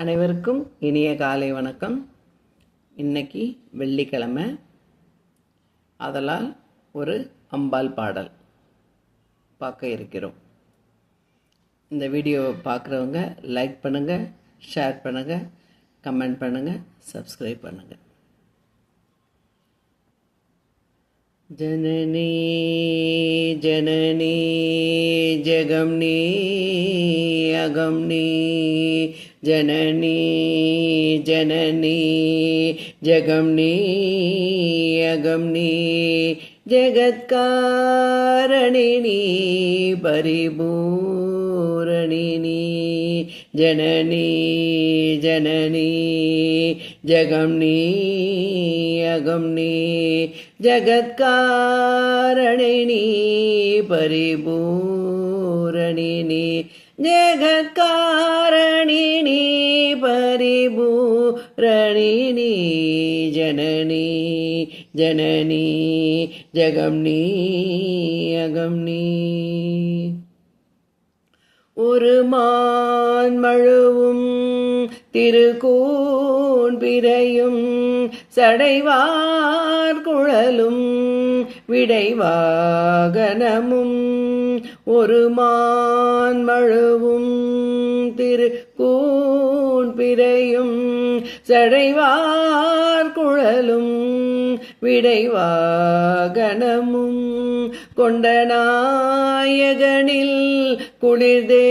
அனைவருக்கும் இனிய காலை வணக்கம். இன்னைக்கு வெள்ளிக்கிழமை. அதலால் ஒரு அம்பாள் பாடல் பார்க்க இருக்கிறோம். இந்த வீடியோவை பார்க்குறவங்க லைக் பண்ணுங்கள் ஷேர் பண்ணுங்கள் கமெண்ட் பண்ணுங்கள் சப்ஸ்கிரைப் பண்ணுங்கள் ஜனனி ஜனனி ஜெகம் நீ அகம் நீ. ஜனனி ஜனனி ஜகம் நீ அகம் நீ ஜகத்காரணினி பரிபூரணினி ஜனனி ஜனனி ஜகம் நீ அகம் நீ ஜகத்காரணினி பரிபூரணினி. ஜெகத்காரணினி பரிபூரணினி ஜனனி ஜனனி ஜகம் நீ அகம் நீ. ஒரு மான் மழுவும் திருக்கூன் பிறையும் சடைவார் குழலும் விடைவாகனமும். ஒரு மான் மழுவும் திருக்கூன் பிறையும் சடைவார் குழலும் விடைவாகனமும் கொண்ட நாயகனில் குளிர்தேகத்திலே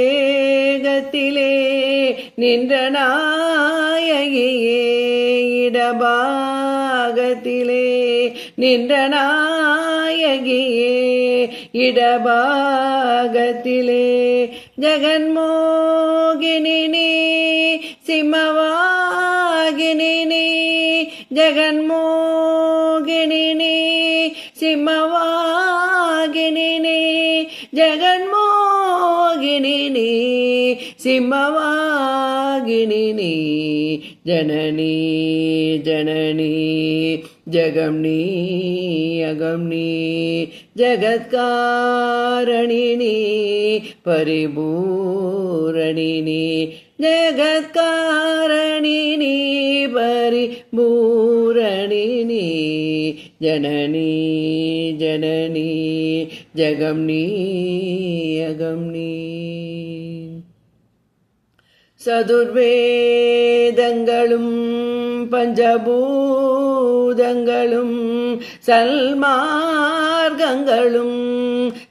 நின்ற நாயகியே இடபா இடபாகத்திலே நின்ற நாயகியே இடபாகத்திலே ஜெகன்மோகினி நீ சிம்மவாகினி நீ ஜெகன்மோகினி நீ சிம்மவாகினி நீ ஜெகன்மோகினி நீ சிம்மவாகினி நீ ஜனனி ஜனனி ஜகம் நீ அகம் நீ ஜகத்காரணி நீ பரிபூரணி நீ ஜகத்காரணி நீ பரிபூரணி நீ ஜனனி ஜனனி ஜகம் நீ அகம் நீ. சதுர்வேதங்களும் பஞ்சபூ பஞ்சபூதங்களும் சல்மார்க்கங்களும்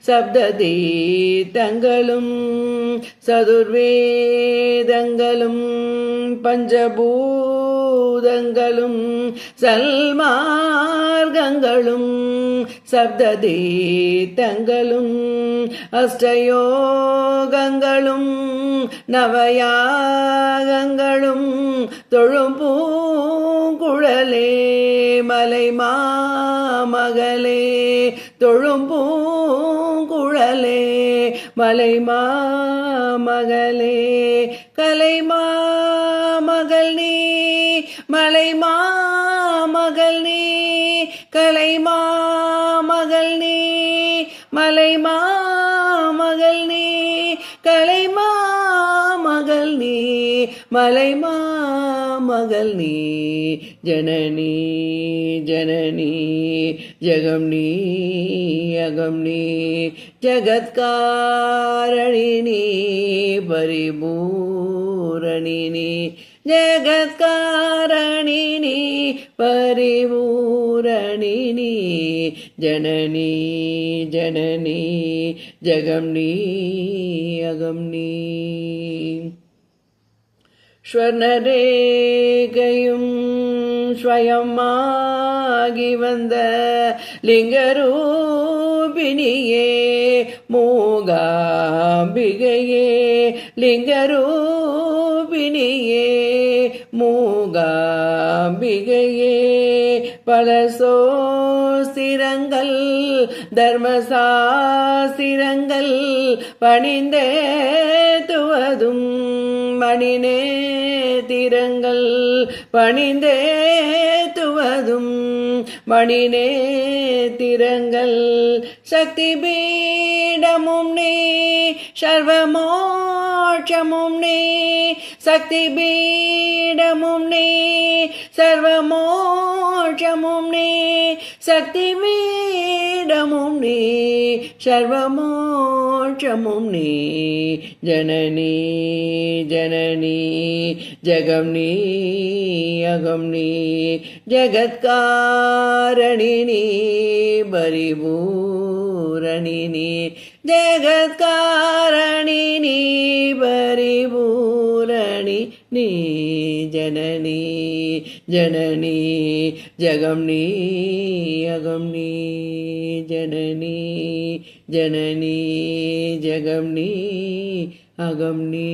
சப்ததீத்தங்களும் சதுர்வேதங்களும் பஞ்சபூ பஞ்சபூதங்களும் சல்மார்க்கங்களும் சப்ததீத்தங்களும் அஷ்டயோகங்களும் நவயாகங்களும் தொழும் பூங்குழலே மலை மாமகளே தொழும்பூங்குழலே மலைமா மகளே கலைமா மகள் நீ மலைமா மகள் நீ கலைமா மகள் நீ மலைமா மகள் நீ கலைமா மகள் நீ மலைமா மாமகள் நீ ஜனனி ஜனனி ஜகம் நீ அகம் நீ ஜகத்காரணினி பரிபூரணினி ஜகத்காரணினி பரிபூரணினி ஜனனி ஜனனி ஜகம் நீ அகம் நீ ஸ்வர்ணரேகையும் ஸ்வயமாகி வந்த லிங்கரூபிணியே மூகாம்பிகையே லிங்கரூபிணியே மூகாம்பிகையே. பல சோசிரங்கள் தர்மசாசிரங்கள் பணிந்தே மணி நேத்திரங்கள் பணிந்தே துவதும். மணி நேத்திரங்கள் சக்தி பீடமும் நீ சர்வமோட்சமும் நீ சக்தி பீடமும் நீ சர்வமோட்சமும் நீ சக்தி பீடமும் நீ சர்வமோட்சமும் நீ. ஜனனி ஜனனி ஜகம் நீ அகம் நீ. ஜகத்காரணி நீ பரிபூரணி நீ. ஜகத்காரணி நீ பரிபூரணி நீ. ஜனனி ஜனனி ஜகம் நீ அகம் நீ ஜனனி ஜனனி ஜகம் நீ அகம் நீ